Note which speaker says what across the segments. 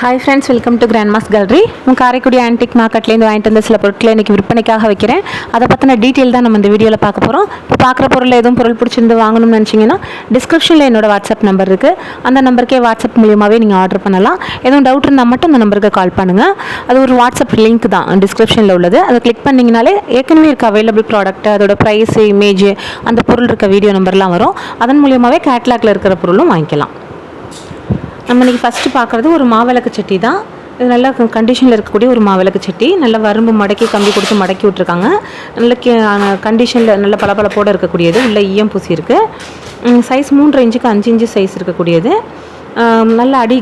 Speaker 1: Hi friends welcome to grand mass gallery உங்கள் Karaikudi antique மார்க்கெட்லேருந்து வாங்கிட்டு வந்த சில பொருட்களை இன்றைக்கி விற்பனைக்காக வைக்கிறேன். அதை பற்றின டீட்டெயில் தான் நம்ம இந்த வீடியோவில் பார்க்க போகிறோம் இப்போ பார்க்குற பொருள் எதுவும் பொருள் பிடிச்சிருந்து வாங்கணும்னு நினச்சிங்கன்னா டிஸ்கிரிப்ஷனில் என்னோட வாட்ஸ்அப் நம்பர் இருக்குது அந்த நம்பருக்கே வாட்ஸ்அப் மூலியமாகவே நீங்கள் ஆர்டர் பண்ணலாம். எதுவும் டவுட் இருந்தால் மட்டும் அந்த நம்பருக்கு கால் பண்ணுங்கள் அது ஒரு வாட்ஸ்அப் லிங்க் தான் டிஸ்கிரிப்ஷனில் உள்ளது. அதை கிளிக் பண்ணிங்கனாலே ஏற்கனவே இருக்க அவைலபிள் ப்ராடக்ட் அதோட ப்ரைஸ் இமேஜ் அந்த பொருள் இருக்க வீடியோ நம்பர்லாம் வரும். அதன் மூலியமாகவே கேட்லாக்ல இருக்கிற பொருளும் வாங்கிக்கலாம். நம்ம இன்றைக்கி ஃபஸ்ட்டு பார்க்குறது ஒரு மாவிளக்கு சட்டி தான். இது நல்லா கண்டிஷனில் இருக்கக்கூடிய ஒரு மாவிளக்கு சட்டி. நல்ல வரம்பு மடக்கி கம்பி கொடுத்து மடக்கி விட்ருக்காங்க நல்ல கண்டிஷனில் நல்ல பளபளப்போடு இருக்கக்கூடியது. உள்ள ஈயம் பூசி இருக்குது சைஸ் மூன்று இன்ச்சுக்கு அஞ்சு இன்ச்சு சைஸ் இருக்கக்கூடியது. நல்ல அடி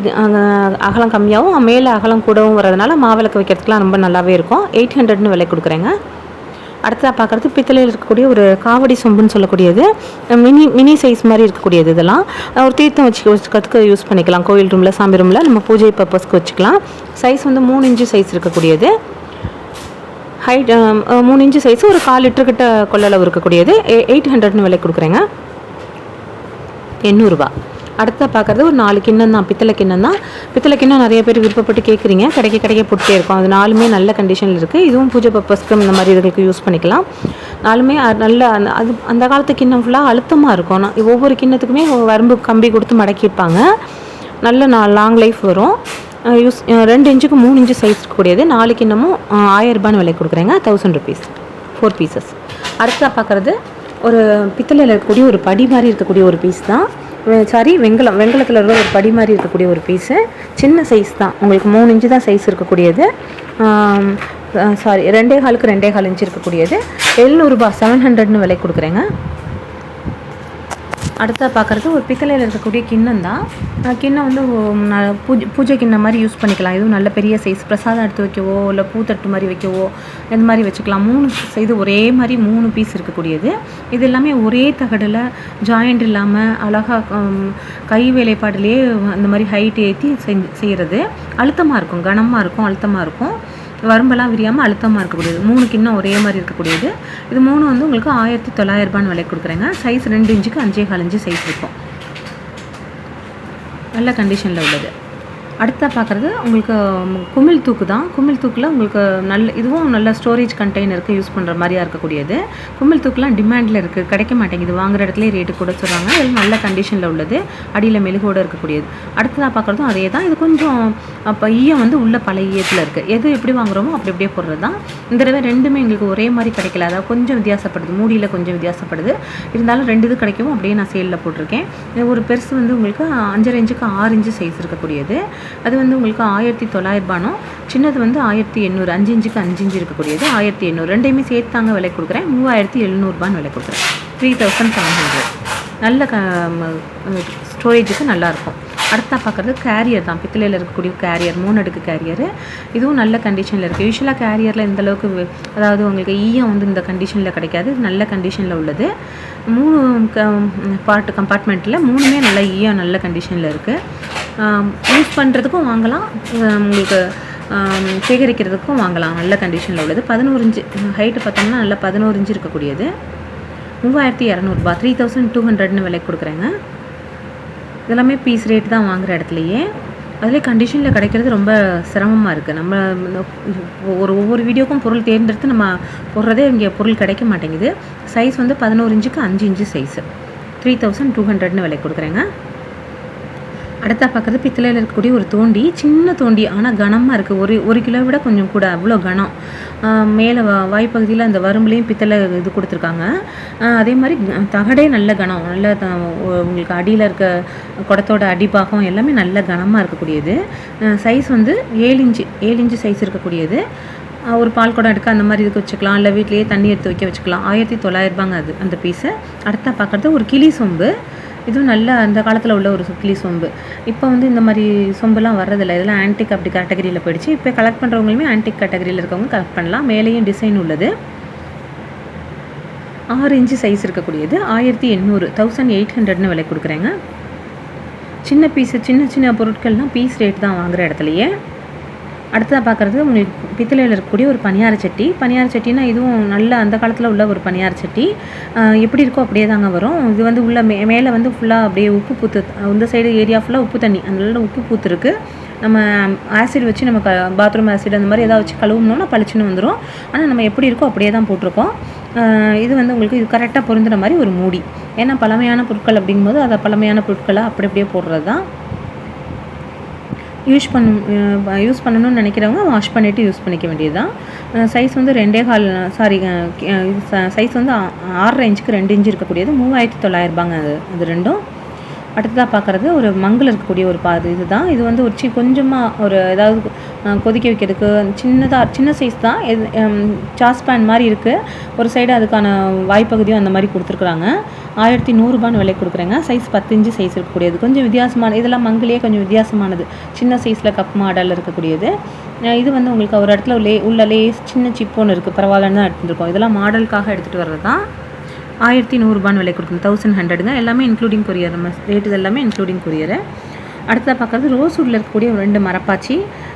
Speaker 1: அகலம் கம்மியாகவும் மேலே அகலம் கூடவும் வரதுனால மாவிளக்கு வைக்கிறதுக்குலாம் ரொம்ப நல்லாவே இருக்கும். எயிட் ஹண்ட்ரட்னு விலை கொடுக்குறேங்க. அடுத்ததாக பார்க்குறது பித்தளையில் இருக்கக்கூடிய ஒரு காவடி சொம்புன்னு சொல்லக்கூடியது. மினி மினி சைஸ் மாதிரி இருக்கக்கூடியது இதெல்லாம். ஒரு தீர்த்தம் வச்சு வச்சுக்கிறதுக்கு யூஸ் பண்ணிக்கலாம். கோயில் ரூமில் சாமி ரூமில் நம்ம பூஜை பர்பஸ்க்கு வச்சுக்கலாம். சைஸ் வந்து மூணு இன்ச்சு சைஸ் இருக்கக்கூடியது. ஹைட் மூணு இன்ச்சு சைஸ் ஒரு கால் லிட்டருக்கிட்ட கொள்ளளவு இருக்கக்கூடியது. எயிட் ஹண்ட்ரட்னு விலை கொடுக்குறேங்க. எண்ணூறுரூவா அடுத்த பார்க்குறது ஒரு நாலு கிண்ணம் தான் பித்தளை கிண்ணம் தான். பித்தளை கிண்ணம் நிறைய பேர் விருப்பப்பட்டு கேட்குறீங்க. கிடைக்க கிடைக்க போட்டே இருக்கும். அது நாலுமே நல்ல கண்டிஷனில் இருக்குது இதுவும் பூஜை பர்பஸ்க்கு இந்த மாதிரி இதுகளுக்கு யூஸ் பண்ணிக்கலாம். நாலுமே நல்ல அந்த அது அந்த காலத்து கிண்ணம் ஃபுல்லாக அழுத்தமாக இருக்கும். நான் ஒவ்வொரு கிண்ணத்துக்குமே வரம்பு கம்பி கொடுத்து மடக்கியிருப்பாங்க நல்ல நான் லாங் லைஃப் வரும். யூஸ் ரெண்டு இன்ச்சுக்கு மூணு இன்ச்சு சைஸ் இருக்கக்கூடியது. நாலு கிண்ணமும் ஆயிரரூபான்னு விலை கொடுக்குறேங்க. தௌசண்ட் ருபீஸ் ஃபோர் பீசஸ் அடுத்ததாக பார்க்குறது ஒரு பித்தளையில் இருக்கக்கூடிய ஒரு படி மாதிரி இருக்கக்கூடிய ஒரு பீஸ் தான். சாரி வெங்கலம். வெங்கலத்தில் இருக்கிற ஒரு படி மாதிரி இருக்கக்கூடிய ஒரு பீஸு சின்ன சைஸ் தான். உங்களுக்கு மூணு இன்ச்சு தான் சைஸ் இருக்கக்கூடியது. சாரி ரெண்டே காலுக்கு ரெண்டே கால் இன்ச்சு இருக்கக்கூடியது. எழுநூறுபா செவன் ஹண்ட்ரட்னு விலை கொடுக்குறேங்க. அடுத்த பார்க்குறது ஒரு பித்தளையில் இருக்கக்கூடிய கிண்ணம் தான் கிண்ணம் வந்து பூஜை பூஜை கிண்ணம் மாதிரி யூஸ் பண்ணிக்கலாம். இதுவும் நல்ல பெரிய சைஸ் பிரசாதம் எடுத்து வைக்கவோ இல்லை பூத்தட்டு மாதிரி வைக்கவோ இந்த மாதிரி வச்சுக்கலாம். மூணு இது ஒரே மாதிரி மூணு பீஸ் இருக்கக்கூடியது. இது எல்லாமே ஒரே தகடில் ஜாயிண்ட் இல்லாமல் அழகாக கை வேலைப்பாடுலேயே அந்த மாதிரி ஹைட் ஏற்றி செஞ்சு செய்கிறது அழுத்தமாக இருக்கும் கனமாக இருக்கும் அழுத்தமாக இருக்கும். வரம்பெல்லாம் விரியாமல் அழுத்தமாக இருக்கக்கூடியது. மூணு கிண்ணம் ஒரே மாதிரி இருக்கக்கூடியது. இது மூணு வந்து உங்களுக்கு ஆயிரத்தி தொள்ளாயிரம் ரூபான்னு விலை கொடுக்குறேங்க. சைஸ் ரெண்டு இன்ச்சுக்கு அஞ்சே கால் இன்ச்சு சைஸ் இருக்கும். நல்ல கண்டிஷனில் உள்ளது. அடுத்ததாக பார்க்குறது உங்களுக்கு குமிழ் தூக்கு தான். குமிழ் தூக்கில் உங்களுக்கு நல்ல இதுவும் நல்ல ஸ்டோரேஜ் கண்டெய்னருக்கு யூஸ் பண்ணுற மாதிரியா இருக்கக்கூடியது. குமிழ் தூக்குலாம் டிமாண்டில் இருக்குது கிடைக்க மாட்டேங்குது. வாங்குற இடத்துல ரேட்டு கூட சொல்கிறாங்க இது நல்ல கண்டிஷனில் உள்ளது. அடியில் மெழுகோடு இருக்கக்கூடியது. அடுத்ததாக பார்க்குறதும் அதே தான். இது கொஞ்சம் அப்போ ஈயம் வந்து உள்ள பழைய ஈயத்தில் இருக்குது எது எப்படி வாங்குறோமோ அப்படி அப்படியே போடுறது தான். இந்த தடவை ரெண்டுமே எங்களுக்கு ஒரே மாதிரி கிடைக்கல. அதாவது கொஞ்சம் வித்தியாசப்படுது. மூடியில் கொஞ்சம் வித்தியாசப்படுது. இருந்தாலும் ரெண்டு இது கிடைக்கவும் அப்படியே நான் சேலில் போட்டிருக்கேன். ஒரு பெருசு வந்து உங்களுக்கு அஞ்சரை இன்ச்சுக்கு ஆறு இன்ச்சு சைஸ் இருக்கக்கூடியது. அது வந்து உங்களுக்கு ஆயிரத்தி தொள்ளாயிரரூபானோ சின்னது வந்து ஆயிரத்தி எண்ணூறு அஞ்சு இஞ்சுக்கு அஞ்சு இஞ்சு இருக்கக்கூடியது ஆயிரத்தி எண்ணூறு. ரெண்டையுமே சேர்த்தாங்க விலை கொடுக்குறேன். மூவாயிரத்தி எழுநூறுபான்னு விலை கொடுக்குறேன். த்ரீ தௌசண்ட் செவன் ஹண்ட்ரட் நல்ல க ஸ்டோரேஜுக்கு நல்லாயிருக்கும். அடுத்தா பார்க்குறது கேரியர் தான். பித்தளையில் இருக்கக்கூடிய கேரியர் மூணு அடுக்கு கேரியர் இதுவும் நல்ல கண்டிஷனில் இருக்குது யூஸ்வலாக கேரியரில் இந்த அளவுக்கு அதாவது உங்களுக்கு ஈயம் வந்து இந்த கண்டிஷனில் கிடைக்காது. இது நல்ல கண்டிஷனில் உள்ளது. மூணு க பார்ட் கம்பார்ட்மெண்ட்டில் மூணுமே நல்ல ஈயம் நல்ல கண்டிஷனில் இருக்குது யூஸ் பண்ணுறதுக்கும் வாங்கலாம். உங்களுக்கு சேகரிக்கிறதுக்கும் வாங்கலாம். நல்ல கண்டிஷனில் உள்ளது. பதினோரு இன்ச்சு ஹைட்டு பார்த்தோம்னா நல்ல பதினோரு இன்ச்சு இருக்கக்கூடியது. மூவாயிரத்தி இரநூறுபா த்ரீ தௌசண்ட் டூ ஹண்ட்ரட்னு விலை கொடுக்குறேங்க. இதெல்லாமே பீஸ் ரேட் தான் வாங்குகிற இடத்துலையே. அதிலே கண்டிஷனில் கிடைக்கிறது ரொம்ப சிரமமாக இருக்குது நம்ம ஒரு ஒவ்வொரு வீடியோக்கும் பொருள் தேர்ந்தெடுத்து நம்ம போடுறதே இங்கே பொருள் கிடைக்க மாட்டேங்குது. சைஸ் வந்து பதினோரு இன்ச்சுக்கு அஞ்சு inch size three thousand two ஹண்ட்ரட்னு விலை கொடுக்குறேங்க. அடுத்தா பார்க்குறது பித்தளையில் இருக்கக்கூடிய ஒரு தோண்டி சின்ன தோண்டி ஆனால் கனமாக இருக்குது ஒரு ஒரு கிலோ விட கொஞ்சம் கூட அவ்வளோ கனம். மேலே வா வாய்ப்பகுதியில் அந்த வரும்புலேயும் பித்தளை இது கொடுத்துருக்காங்க. அதே மாதிரி தகடே நல்ல கனம். நல்ல உங்களுக்கு அடியில் இருக்க குடத்தோட அடிப்பாகம் எல்லாமே நல்ல கனமாக இருக்கக்கூடியது. சைஸ் வந்து ஏழு இன்ச்சு ஏழு இன்ச்சு சைஸ் இருக்கக்கூடியது. ஒரு பால் குடம் எடுக்க அந்த மாதிரி இதுக்கு வச்சுக்கலாம். இல்லை வீட்லேயே தண்ணி எடுத்து வைக்க வச்சுக்கலாம். ஆயிரத்தி தொள்ளாயிரரூபாங்க அது அந்த பீஸு அடுத்தா பார்க்குறது ஒரு கிளி சொம்பு. இதுவும் நல்ல அந்த காலத்தில் உள்ள ஒரு கிளி சொம்பு. இப்போ வந்து இந்த மாதிரி சொம்புலாம் வர்றதில்ல. இதெல்லாம் ஆன்டிக் அப்படி கேட்டகரியில் போயிடுச்சு. இப்போ கலெக்ட் பண்ணுறவங்களுமே ஆன்டிக் கேட்டகரியில் இருக்கவங்க கலெக்ட் பண்ணலாம். மேலேயும் டிசைன் உள்ளது. ஆறு இன்ச்சு சைஸ் இருக்கக்கூடியது. ஆயிரத்தி எண்ணூறு தௌசண்ட் எயிட் ஹண்ட்ரட்னு விலை கொடுக்குறேங்க. சின்ன பீஸு சின்ன சின்ன பொருட்கள்லாம் பீஸ் ரேட் தான் வாங்குற இடத்துலையே. அடுத்ததாக பார்க்குறது உங்களுக்கு பித்தளையில் இருக்கக்கூடிய ஒரு பணியார சட்டி. பனியார சட்டினா இதுவும் நல்ல அந்த காலத்தில் உள்ள ஒரு பனியார சட்டி. எப்படி இருக்கோ அப்படியே தாங்க வரும். இது வந்து உள்ள மே மேலே வந்து ஃபுல்லாக அப்படியே உப்பு பூத்து இந்த சைடு ஏரியா ஃபுல்லாக உப்பு தண்ணி. அதனால உப்பு பூத்துருக்கு. நம்ம ஆசிட் வச்சு நம்ம க பாத்ரூம் ஆசிட் அந்த மாதிரி ஏதாவது வச்சு கழுவுனோம்னா பளிச்சுன்னு வந்துடும் ஆனால் நம்ம எப்படி இருக்கோ அப்படியே தான் போட்டிருக்கோம். இது வந்து உங்களுக்கு இது கரெக்டாக பொருந்துகிற மாதிரி ஒரு மூடி. ஏன்னா பழமையான பொருட்கள் அப்படிங்கும்போது அதை பழமையான பொருட்களை அப்படி அப்படியே போடுறது தான் யூஸ் பண்ண யூஸ் பண்ணணும்னு நினைக்கிறவங்க வாஷ் பண்ணிவிட்டு யூஸ் பண்ணிக்க வேண்டியது தான் சைஸ் வந்து ரெண்டே கால் சாரி சைஸ் வந்து ஆ- ஆறரை இன்ச்சுக்கு ரெண்டு இன்ச்சு இருக்கக்கூடியது. மூவாயிரத்தி தொள்ளாயிரரூபாங்க அது அது ரெண்டும். அடுத்ததாக பார்க்குறது ஒரு மங்கில் இருக்கக்கூடிய ஒரு பா இதுதான். இது வந்து ஒரு சி கொஞ்சமாக ஒரு ஏதாவது கொதிக்க வைக்கிறதுக்கு சின்னதாக சின்ன சைஸ் தான். எது சாஸ்பேன் மாதிரி இருக்குது ஒரு சைடு அதுக்கான வாய்ப்பகுதியும் அந்த மாதிரி கொடுத்துருக்குறாங்க. ஆயிரத்தி நூறுரூபான்னு விலை கொடுக்குறேங்க. சைஸ் பத்து இன்ச்சு சைஸ் இருக்கக்கூடியது. கொஞ்சம் வித்தியாசமான இதெல்லாம் மங்கிலேயே கொஞ்சம் வித்தியாசமானது. சின்ன சைஸில் கப் மாடல் இருக்கக்கூடியது. இது வந்து உங்களுக்கு ஒரு இடத்துல லே உள்ள லேஸ் சின்ன சிப் ஒன்று இருக்குது பரவாயில்லன்னு தான் எடுத்துருக்கோம். இதெல்லாம் மாடலுக்காக எடுத்துகிட்டு வர்றது தான் ஆயிரத்தி நூறுரூபான்னு விலை கொடுக்குறேன் தௌசண்ட் ஹண்ட்ரடுங்க எல்லாமே இன்க்ளூடிங் கொரியர் நம்ம ரேட்டு இது எல்லாமே இன்க்ளூடிங் கொரியரு அடுத்ததாக பார்க்குறது ரோஸ்வுட்டில் இருக்கக்கூடிய ஒரு ரெண்டு மரப்பாச்சி.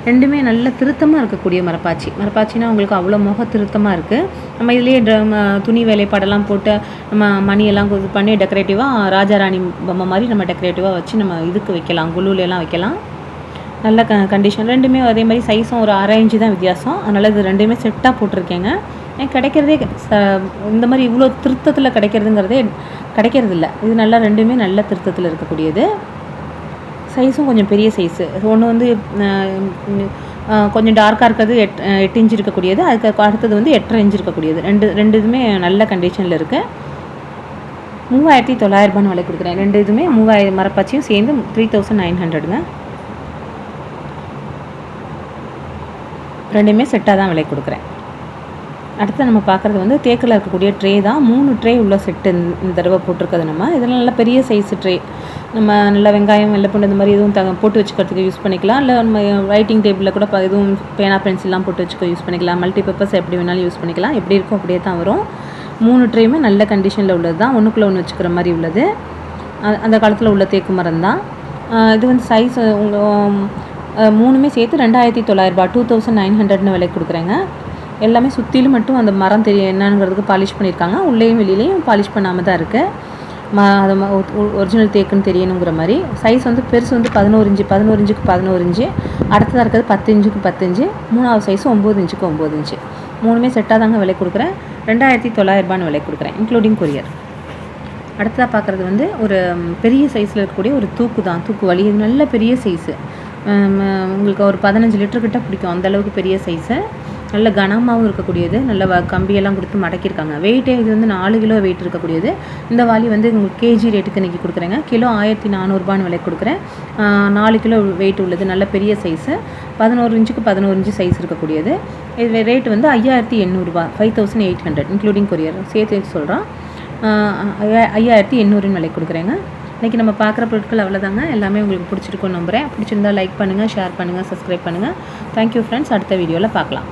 Speaker 1: ரெண்டுமே நல்ல திருத்தமாக இருக்கக்கூடிய மரப்பாச்சி. மரப்பாச்சினா உங்களுக்கு அவ்வளோ முக திருத்தமாக இருக்குது நம்ம இதுலேயே ட்ரம் துணி வேலைப்பாடெல்லாம் போட்டு நம்ம மணியெல்லாம் இது பண்ணி டெக்கரேட்டிவாக ராஜாராணி பொம்மை மாதிரி நம்ம டெக்கரேட்டிவாக வச்சு நம்ம இதுக்கு வைக்கலாம். குழுவிலலாம் வைக்கலாம். நல்ல க கண்டிஷன் ரெண்டுமே அதே மாதிரி சைஸும் ஒரு அரை இன்ச்சு தான் வித்தியாசம். அதனால் இது ரெண்டுமே செட்டாக போட்டிருக்கேங்க. கிடைக்கிறதே ச இந்த மாதிரி இவ்வளோ திருத்தத்தில் கிடைக்கிறதுங்கிறதே கிடைக்கிறது இல்லை இது நல்லா ரெண்டுமே நல்ல திருத்தத்தில் இருக்கக்கூடியது. சைஸும் கொஞ்சம் பெரிய சைஸு. ஒன்று வந்து கொஞ்சம் டார்க்காக இருக்கிறது எட் எட்டு இன்ச் இருக்கக்கூடியது. அதுக்கு அடுத்தது வந்து எட்டரை இன்ச் இருக்கக்கூடியது. ரெண்டு ரெண்டு இதுவுமே நல்ல கண்டிஷனில் இருக்குது மூவாயிரத்தி தொள்ளாயிரரூபான்னு விலை கொடுக்குறேன். ரெண்டு இதுவுமே மூவாயிரம் மரப்பாச்சியும் சேர்ந்து த்ரீ தௌசண்ட் நைன் ஹண்ட்ரடுங்க ரெண்டுமே செட்டாக தான் விலை கொடுக்குறேன். அடுத்து நம்ம பார்க்குறது வந்து தேக்கில் இருக்கக்கூடிய ட்ரே தான். மூணு ட்ரே உள்ள செட்டு இந்த தடவை போட்டிருக்கிறது நம்ம. இதெல்லாம் நல்ல பெரிய சைஸ் ட்ரே. நம்ம நல்ல வெங்காயம் வெள்ளைப்பூண்டு இந்த மாதிரி எதுவும் த போட்டு வச்சுக்கிறதுக்கு யூஸ் பண்ணிக்கலாம். இல்லை நம்ம ரைட்டிங் டேபிளில் கூட இப்போ எதுவும் பேனா பென்சில்லாம் போட்டு வச்சுக்க யூஸ் பண்ணிக்கலாம். மல்டி பர்பஸ் எப்படி வேணாலும் யூஸ் பண்ணிக்கலாம். எப்படி இருக்கோ அப்படியே தான் வரும். மூணு ட்ரேயுமே நல்ல கண்டிஷனில் உள்ளது தான். ஒன்றுக்குள்ளே ஒன்று வச்சுக்கிற மாதிரி உள்ளது. அந்த காலத்தில் உள்ள தேக்கு மரம் தான். இது வந்து சைஸ் உங்கள் மூணுமே சேர்த்து ரெண்டாயிரத்தி தொள்ளாயிரரூபா டூ தௌசண்ட் நைன் ஹண்ட்ரட்னு விலை கொடுக்குறேங்க. எல்லாமே சுற்றிலும் மட்டும் அந்த மரம் தெரியும் என்னங்கிறதுக்கு பாலிஷ் பண்ணியிருக்காங்க உள்ளேயும் வெளியிலையும் பாலிஷ் பண்ணாமல் தான் இருக்குது ம அது ஒரிஜினல் தேக்குன்னு தெரியணுங்கிற மாதிரி. சைஸ் வந்து பெருசு வந்து பதினோரு இன்ச்சு பதினோரு இன்ச்சுக்கு பதினோரு இன்ச்சு. அடுத்ததாக இருக்கிறது பத்து இன்ச்சுக்கு பத்து இன்ச்சு. மூணாவது சைஸ் ஒம்பது இன்ச்சுக்கு ஒம்பது இன்ச்சு. மூணுமே செட்டாக தாங்க விலை கொடுக்குறேன். ரெண்டாயிரத்தி தொள்ளாயிரரூபான்னு விலை கொடுக்குறேன் இன்க்ளூடிங் கொரியர் அடுத்ததாக பார்க்குறது வந்து ஒரு பெரிய சைஸில் இருக்கக்கூடிய ஒரு தூக்கு தான். தூக்கு வலி இது நல்ல பெரிய சைஸு உங்களுக்கு ஒரு பதினஞ்சு லிட்டர் கிட்ட பிடிக்கும். அந்தளவுக்கு பெரிய சைஸு நல்ல கனமாகவும் இருக்கக்கூடியது. நல்ல வ கம்பியெல்லாம் கொடுத்து மடக்கியிருக்காங்க. வெயிட்டே இது வந்து நாலு கிலோ வெயிட் இருக்கக்கூடியது. இந்த வாலி வந்து உங்களுக்கு கேஜி ரேட்டுக்கு இன்றைக்கி கொடுக்குறேங்க. கிலோ ஆயிரத்தி நானூறுபான்னு விலை கொடுக்குறேன். நாலு கிலோ வெயிட் உள்ளது. நல்ல பெரிய சைஸு பதினோரு இன்ச்சுக்கு பதினோரு இன்ச்சு சைஸ் இருக்கக்கூடியது. இது ரேட் வந்து ஐயாயிரத்தி எண்ணூறுபா five thousand eight hundred including courier சேர்த்து சொல்கிறோம் ஐயாயிரத்தி எண்ணூறுன்னு விலை கொடுக்குறேங்க. இன்றைக்கி நம்ம பார்க்குற பொருட்கள் அவ்வளோதாங்க. எல்லாமே உங்களுக்கு பிடிச்சிருக்கும்னு நம்புகிறேன் பிடிச்சிருந்தா லைக் பண்ணுங்கள் ஷேர் பண்ணுங்கள் சப்ஸ்கிரைப் பண்ணுங்கள் தேங்க்யூ ஃப்ரெண்ட்ஸ் அடுத்த வீடியோவில் பார்க்கலாம்.